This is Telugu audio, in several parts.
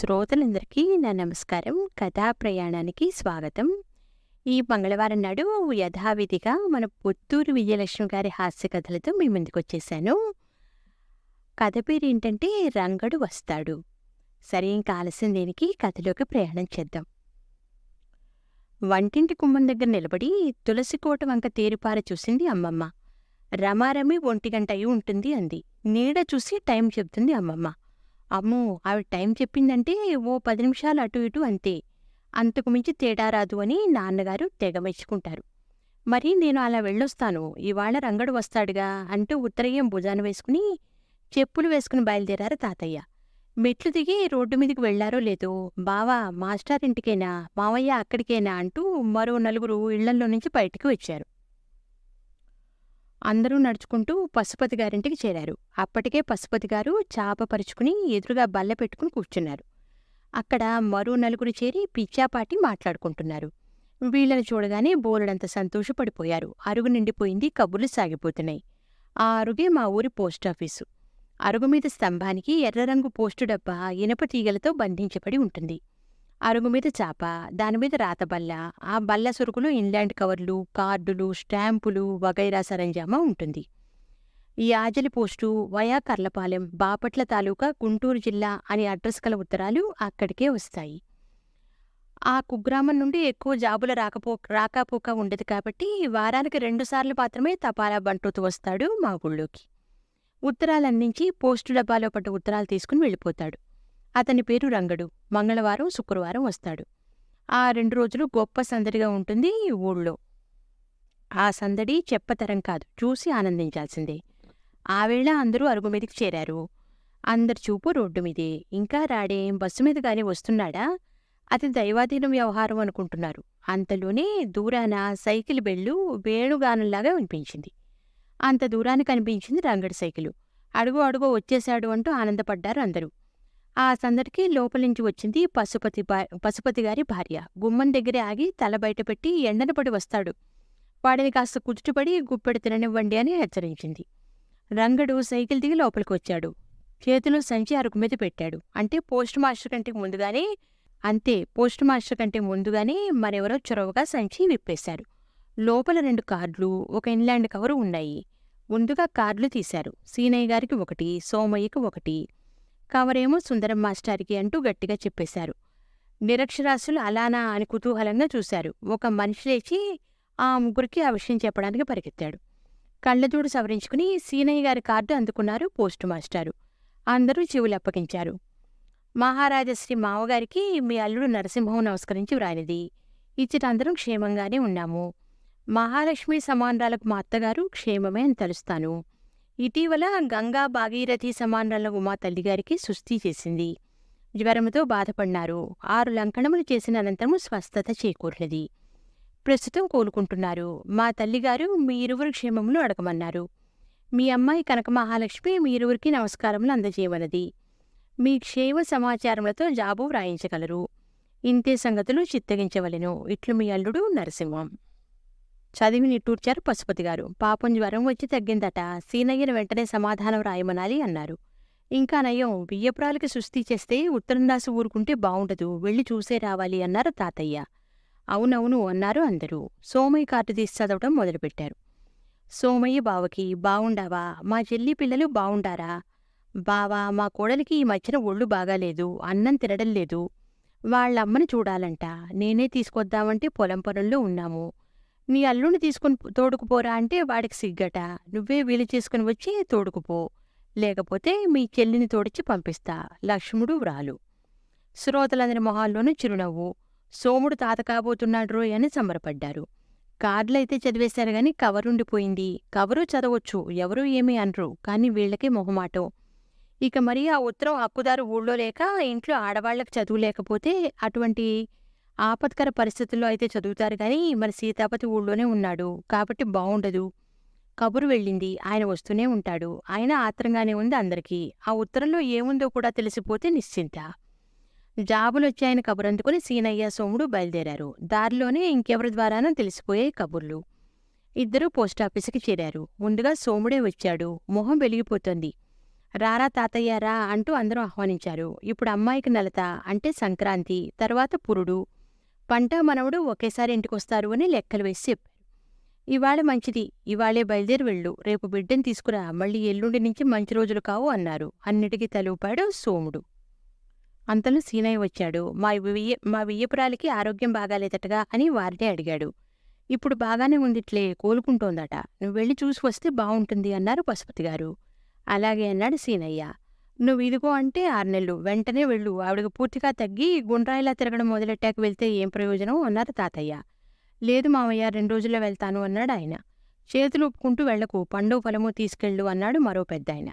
శ్రోతలందరికీ నా నమస్కారం. కథా ప్రయాణానికి స్వాగతం. ఈ మంగళవారం నాడు యథావిధిగా మన పుత్తూరు విజయలక్ష్మి గారి హాస్య కథలతో మీ ముందుకు వచ్చేసాను. కథ పేరు ఏంటంటే రంగడు వస్తాడు. సరే ఇంకా ఆలస్యం దేనికి కథలోకి ప్రయాణం చేద్దాం. వంటింటి కుమ్మం దగ్గర నిలబడి తులసి కోట వంక తేరిపార చూసింది అమ్మమ్మ. రమారమి ఒంటి గంట అయి ఉంటుంది అంది. నీడ చూసి టైం చెప్తుంది అమ్మమ్మ. అమ్మో! ఆవిడ టైం చెప్పిందంటే ఓ పది నిమిషాలు అటు ఇటు అంతే. అంతకుమించి తేడా రాదు అని నాన్నగారు తెగ మెచ్చుకుంటారు. మరి నేను అలా వెళ్ళొస్తాను. ఇవాళ రంగడు వస్తాడుగా అంటూ ఉత్తరయ్యం భుజాన వేసుకుని చెప్పులు వేసుకుని బయలుదేరారు తాతయ్య. మెట్లు దిగి రోడ్డు మీదకి వెళ్ళారో లేదో బావా మాస్టర్ ఇంటికేనా మావయ్య అక్కడికేనా? అంటూ మరో నలుగురు ఇళ్ళలో నుంచి బయటికి వచ్చారు. అందరూ నడుచుకుంటూ పశుపతి గారింటికి చేరారు. అప్పటికే పశుపతి గారు చాప పరుచుకుని ఎదురుగా బల్ల పెట్టుకుని కూర్చున్నారు. అక్కడ మరో నలుగురు చేరి పిచ్చాపాటి మాట్లాడుకుంటున్నారు. వీళ్ళని చూడగానే బోలెడంత సంతోషపడిపోయారు. అరుగు నిండిపోయింది కబుర్లు సాగిపోతున్నాయి. ఆ అరుగే మా ఊరి పోస్టాఫీసు. అరుగు మీద స్తంభానికి ఎర్రరంగు పోస్టు డబ్బా ఇనప తీగలతో బంధించబడి ఉంటుంది. అరుగు మీద చాప దానిమీద రాతబల్ల ఆ బల్ల సరుకులు ఇన్లాండ్ కవర్లు కార్డులు స్టాంపులు వగైరా సరంజామా ఉంటుంది. ఈ ఆజలి పోస్టు వయా కర్లపాలెం బాపట్ల తాలూకా గుంటూరు జిల్లా అని అడ్రస్ గల ఉత్తరాలు అక్కడికే వస్తాయి. ఆ కుగ్రామం నుండి ఎక్కువ జాబుల రాకపో రాకపోక ఉండదు కాబట్టి వారానికి రెండుసార్లు మాత్రమే తపాలా బంటూతు వస్తాడు మా ఊళ్ళోకి. ఉత్తరాలు అందించి పోస్టు డబ్బాలో పట్టు ఉత్తరాలు తీసుకుని వెళ్ళిపోతాడు. అతని పేరు రంగడు. మంగళవారం శుక్రవారం వస్తాడు. ఆ రెండు రోజులు గొప్ప సందడిగా ఉంటుంది ఈ ఊళ్ళో. ఆ సందడి చెప్పతరం కాదు చూసి ఆనందించాల్సిందే. ఆ వేళ అందరూ అరుగు మీదకి చేరారు. అందరి చూపు రోడ్డు మీదే. ఇంకా రాడే బస్సు మీద కానీ వస్తున్నాడా? అది దైవాధీనం వ్యవహారం అనుకుంటున్నారు. అంతలోనే దూరాన సైకిల్ బెళ్ళు వేణుగానంలాగా వినిపించింది. అంత దూరాన కనిపించింది రంగడి సైకిలు. అడుగు అడుగు వచ్చేశాడు అంటూ ఆనందపడ్డారు అందరూ. ఆ సందడికి లోపలించి వచ్చింది పశుపతి పశుపతి గారి భార్య. గుమ్మం దగ్గరే ఆగి తల బయటపెట్టి ఎండన పడి వస్తాడు. వాడిని కాస్త కుదుటపడి గుప్పెడు తిననివ్వండి అని హెచ్చరించింది. రంగడు సైకిల్ దిగి లోపలికి వచ్చాడు. చేతిలో సంచి అరుకు మీద పెట్టాడు. అంటే పోస్ట్ మాస్టర్ కంటే ముందుగానే అంతే పోస్ట్ మాస్టర్ కంటే ముందుగానే మరెవరో చొరవగా సంచి విప్పేశారు. లోపల రెండు కార్డులు ఒక ఇన్లాండ్ కవరు ఉన్నాయి. ముందుగా కార్డులు తీశారు. సీనయ్య గారికి ఒకటి సోమయ్యకి ఒకటి. కవరేమో సుందరం మాస్టారికి అంటూ గట్టిగా చెప్పేశారు. నిరక్షరాస్యులు అలానా అని కుతూహలంగా చూశారు. ఒక మనిషి లేచి ఆ ముగ్గురికి ఆ విషయం చెప్పడానికి పరిగెత్తాడు. కళ్ళజోడు సవరించుకుని సీనయ్య గారి కార్డు అందుకున్నారు పోస్టు మాస్టారు. అందరూ చెవులు అప్పగించారు. మహారాజశ్రీ మావగారికి మీ అల్లుడు నరసింహం నమస్కరించి వ్రాయినది. ఇచ్చట అందరం క్షేమంగానే ఉన్నాము. మహాలక్ష్మి సమానరాలకు మా అత్తగారు క్షేమమే అని తలుస్తాను. ఇటీవల గంగా భాగీరథి సమానరాలకు ఉమా తల్లిగారికి సుస్థి చేసింది. జ్వరముతో బాధపడినారు. ఆరు లంకణములు చేసిన అనంతరం స్వస్థత చేకూరినది. ప్రస్తుతం కోలుకుంటున్నారు. మా తల్లిగారు మీ ఇరువురు క్షేమములు అడగమన్నారు. మీ అమ్మాయి కనక మహాలక్ష్మి మీ ఇరువురికి నమస్కారములు అందజేయమన్నది మీ క్షేమ సమాచారములతో జాబు వ్రాయించగలరు. ఇంతే సంగతులు చిత్తగించవలెను. ఇట్లు మీ అల్లుడు నరసింహం. చదివి నిట్టూర్చారు పశుపతి గారు. పాపం జ్వరం వచ్చి తగ్గిందట. సీనయ్యను వెంటనే సమాధానం రాయమనాలి అన్నారు. ఇంకా నయం బియ్యపురాలకి సుస్థి చేస్తే ఉత్తరం రాసి ఊరుకుంటే బావుండదు. వెళ్ళి చూసే రావాలి అన్నారు తాతయ్య. అవునవును అన్నారు అందరూ. సోమయ్య కార్డు తీసి చదవటం మొదలుపెట్టారు. సోమయ్య బావకి బావుండావా? మా చెల్లి పిల్లలు బావుండారా? బావా మా కోడలికి ఈ మధ్యన ఒళ్ళు బాగాలేదు. అన్నం తినడం లేదు. వాళ్ళమ్మని చూడాలంట. నేనే తీసుకొద్దామంటే పొలం పనుల్లో ఉన్నాము. నీ అల్లుని తీసుకుని తోడుకుపోరా అంటే వాడికి సిగ్గట. నువ్వే వీలు చేసుకుని వచ్చి తోడుకుపో. లేకపోతే మీ చెల్లిని తోడిచ్చి పంపిస్తా. లక్ష్ముడు వ్రాలు. శ్రోతలందరి మొహాల్లోనూ చిరునవ్వు. సోముడు తాత కాబోతున్నాడు రోయ్ అని సంబరపడ్డారు. కార్డులైతే చదివేశారు గాని కవరుండిపోయింది కవరు చదవచ్చు. ఎవరూ ఏమీ అనరు. కాని వీళ్ళకే మొహమాటం. ఇక మరి ఆ ఉత్తరం హక్కుదారు ఊళ్ళో లేక ఇంట్లో ఆడవాళ్ళకు చదువు లేకపోతే అటువంటి ఆపత్కర పరిస్థితుల్లో అయితే చదువుతారు కానీ మరి సీతాపతి ఊళ్ళోనే ఉన్నాడు. కాబట్టి బాగుండదు కబురు వెళ్ళింది. ఆయన వస్తూనే ఉంటాడు. ఆయన ఆత్రంగానే ఉంది అందరికీ. ఆ ఉత్తరంలో ఏముందో కూడా తెలిసిపోతే నిశ్చింత. జాబులొచ్చాయని కబురందుకుని సీనయ్య సోముడు బయలుదేరారు. దారిలోనే ఇంకెవరి ద్వారానో తెలిసిపోయాయి కబుర్లు. ఇద్దరూ పోస్టాఫీసుకి చేరారు. ముందుగా సోముడే వచ్చాడు. మొహం వెలిగిపోతోంది. రారా తాతయ్య రా అంటూ అందరూ ఆహ్వానించారు. ఇప్పుడు అమ్మాయికి నలత అంటే సంక్రాంతి తర్వాత పురుడు. పంట మనవడు ఒకేసారి ఇంటికొస్తారు అని లెక్కలు వేసి చెప్పారు. ఇవాళ మంచిది ఇవాళే బయలుదేరి వెళ్ళు. రేపు బిడ్డను తీసుకురా. మళ్ళీ ఎల్లుండి నుంచి మంచి రోజులు కావు అన్నారు. అన్నిటికీ తలూపాడు సోముడు. అంతలో సీనయ్య వచ్చాడు. మా వియ్య మా వియ్యపురాలికి ఆరోగ్యం బాగాలేదటగా అని వారినే అడిగాడు. ఇప్పుడు బాగానే ఉందిట్లే కోలుకుంటోందట. నువ్వు వెళ్ళి చూసి వస్తే బాగుంటుంది అన్నారు పశుపతి గారు అలాగే అన్నాడు సీనయ్య. నువ్వు ఇదిగో అంటే ఆరు నెలలు. వెంటనే వెళ్ళు. ఆవిడకు పూర్తిగా తగ్గి గుండ్రాయిలా తిరగడం మొదలెట్టాక వెళ్తే ఏం ప్రయోజనం? అన్నారు తాతయ్య. లేదు మామయ్య రెండు రోజుల్లో వెళ్తాను అన్నాడు ఆయన. చేతులు ఒప్పుకుంటూ వెళ్ళకు పండు ఫలము తీసుకెళ్ళు అన్నాడు మరో పెద్ద ఆయన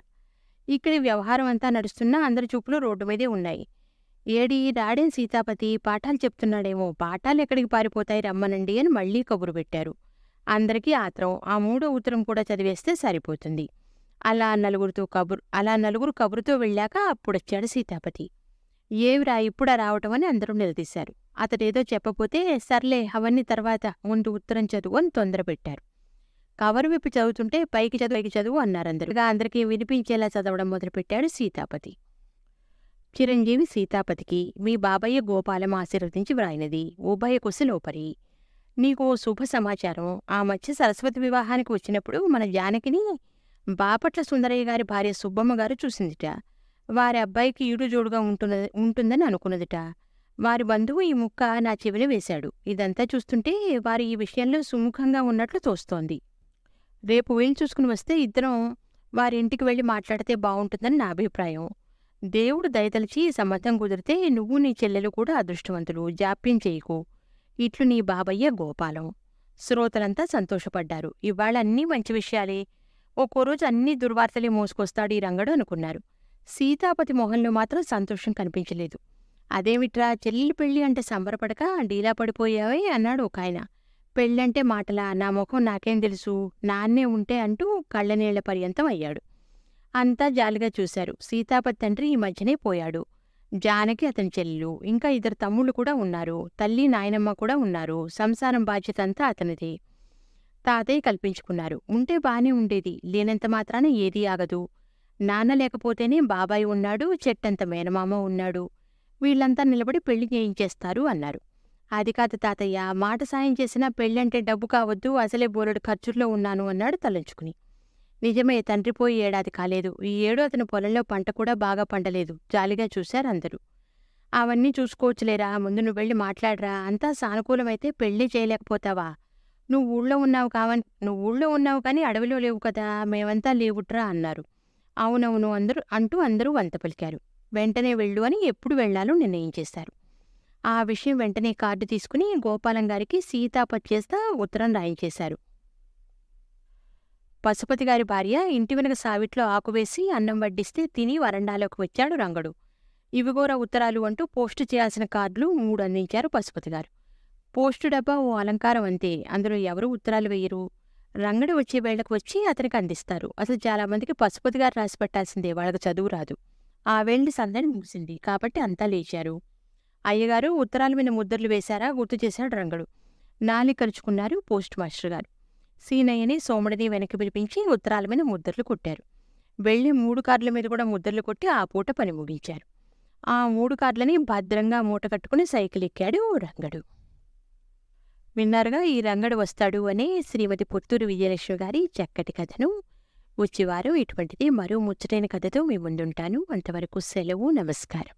ఇక్కడి వ్యవహారం అంతా నడుస్తున్నా అందరి చూపులు రోడ్డు మీదే ఉన్నాయి. ఏడి రాడేం సీతాపతి? పాఠాలు చెప్తున్నాడేమో. పాఠాలు ఎక్కడికి పారిపోతాయి? రమ్మనండి అని మళ్ళీ కబురు పెట్టారు. అందరికీ ఆత్రం. ఆ మూడో ఉత్తరం కూడా చదివేస్తే సరిపోతుంది. అలా నలుగురితో కబురు అలా నలుగురు కబురుతో వెళ్ళాక అప్పుడొచ్చాడు సీతాపతి. ఏవిరా ఇప్పుడా రావటం అని అందరూ నిలదీశారు. అతడేదో చెప్పపోతే సర్లే అవన్నీ తర్వాత ముందు ఉత్తరం చదువు అని తొందర పెట్టారు. కవరు విప్పి చదువుతుంటే పైకి చదువు పైకి చదువు అన్నారందరూ ఇక అందరికీ వినిపించేలా చదవడం మొదలుపెట్టాడు సీతాపతి. చిరంజీవి సీతాపతికి మీ బాబయ్య గోపాలం ఆశీర్వదించి వ్రాయినది. ఉభయ కుశలోపరి. నీకు శుభ సమాచారం. ఆ మధ్య సరస్వతి వివాహానికి వచ్చినప్పుడు మన జానకిని బాపట్ల సుందరయ్య గారి భార్య సుబ్బమ్మ గారు చూసిందిట. వారి అబ్బాయికి ఈడుజోడుగా ఉంటున్న ఉంటుందని అనుకున్నదిట. వారి బంధువు ఈ ముక్క నా చెవిన వేశాడు. ఇదంతా చూస్తుంటే వారు ఈ విషయంలో సుముఖంగా ఉన్నట్లు తోస్తోంది. రేపు వీలు చూసుకుని వస్తే ఇద్దరం వారి ఇంటికి వెళ్ళి మాట్లాడితే బాగుంటుందని నా అభిప్రాయం. దేవుడు దయతలిచి ఈ సంబంధం కుదిరితే నువ్వు నీ చెల్లెలు కూడా అదృష్టవంతులు. జాప్యం చేయకు. ఇట్లు నీ బాబయ్య గోపాలం. శ్రోతలంతా సంతోషపడ్డారు. ఇవాళ అన్నీ మంచి విషయాలే. ఒక్కో రోజు అన్ని దుర్వార్తలే మోసుకొస్తాడు ఈ రంగడు అనుకున్నారు. సీతాపతి మొహంలో మాత్రం సంతోషం కనిపించలేదు. అదేమిట్రా చెల్లి పెళ్ళి అంటే సంబరపడక డీలా పడిపోయావే? అన్నాడు ఒక ఆయన. పెళ్ళంటే మాటలా నా ముఖం నాకేం తెలుసు నాన్నే ఉంటే అంటూ కళ్ళనీళ్ళ పర్యంతం అయ్యాడు. అంతా జాలిగా చూశారు. సీతాపతి తండ్రి ఈ మధ్యనే పోయాడు. జానకి అతని చెల్లెలు ఇంకా ఇద్దరు తమ్ముళ్ళు కూడా ఉన్నారు. తల్లి నాయనమ్మ కూడా ఉన్నారు. సంసారం బాధ్యత అంతా అతనిదే. తాతయ్య కల్పించుకున్నారు. ఉంటే బానే ఉండేది. లేనంత మాత్రాన ఏదీ ఆగదు. నాన్న లేకపోతేనే బాబాయ్ ఉన్నాడు. చెట్టంత మేనమామ ఉన్నాడు. వీళ్ళంతా నిలబడి పెళ్ళి చేయించేస్తారు అన్నారు. అది కాదు తాతయ్య. మాట సాయం చేసినా పెళ్ళంటే డబ్బు కావద్దు. అసలే బోలెడు ఖర్చుల్లో ఉన్నాను అన్నాడు తలంచుకుని. నిజమే తండ్రి పోయి ఏడాది కాలేదు. ఈ ఏడు అతని పొలంలో పంట కూడా బాగా పండలేదు. జాలిగా చూశారు అందరూ. అవన్నీ చూసుకోవచ్చులేరా? ముందు నువ్వు వెళ్ళి మాట్లాడరా. అంతా సానుకూలమైతే పెళ్ళి చేయలేకపోతావా? నువ్వు ఊళ్ళో ఉన్నావు కావని నువ్వు ఊళ్ళో ఉన్నావు కానీ అడవిలో లేవు కదా మేమంతా లేవుట్రా అన్నారు. అవునవును అందరూ అంటూ అందరూ వంత పలికారు. వెంటనే వెళ్ళు అని ఎప్పుడు వెళ్ళాలో నిర్ణయించేశారు ఆ విషయం వెంటనే కార్డు తీసుకుని గోపాలం గారికి సీతాపచ్చేస్తా ఉత్తరం రాయించేశారు. పశుపతి గారి భార్య ఇంటి వెనక సావిట్లో ఆకువేసి అన్నం వడ్డిస్తే తిని వరండాలోకి వచ్చాడు రంగడు. ఇవిగోర ఉత్తరాలు అంటూ పోస్టు చేయాల్సిన కార్డులు మూడు అందించారు పశుపతి గారు. పోస్టు డబ్బా ఓ అలంకారం అంతే. అందులో ఎవరు ఉత్తరాలు వేయరు. రంగడు వచ్చే వేళకు వచ్చి అతనికి అందిస్తారు. అసలు చాలామందికి పశుపతి గారు రాసి పెట్టాల్సిందే వాళ్ళకి చదువు రాదు. ఆ వేళ్ళని సందడి ముగిసింది. కాబట్టి అంతా లేచారు. అయ్యగారు ఉత్తరాల మీద ముద్రలు వేశారా? గుర్తు చేశాడు రంగడు. నాలి కలుచుకున్నారు పోస్ట్ మాస్టర్ గారు. సీనయ్యని సోమడిని వెనక్కి పిలిపించి ఉత్తరాల మీద ముద్రలు కొట్టారు. వెళ్ళి మూడు కార్ల మీద కూడా ముద్రలు కొట్టి ఆ పూట పని ముగించారు. ఆ మూడు కార్లని భద్రంగా మూట కట్టుకుని సైకిల్ ఎక్కాడు రంగడు. విన్నారుగా ఈ రంగడు వస్తాడు అనే శ్రీమతి పుత్తూరు విజయలక్ష్మి గారి చక్కటి కథను. వచ్చేవారు ఇటువంటిది మరో ముచ్చటైన కథతో మీ ముందుంటాను. అంతవరకు సెలవు నమస్కారం.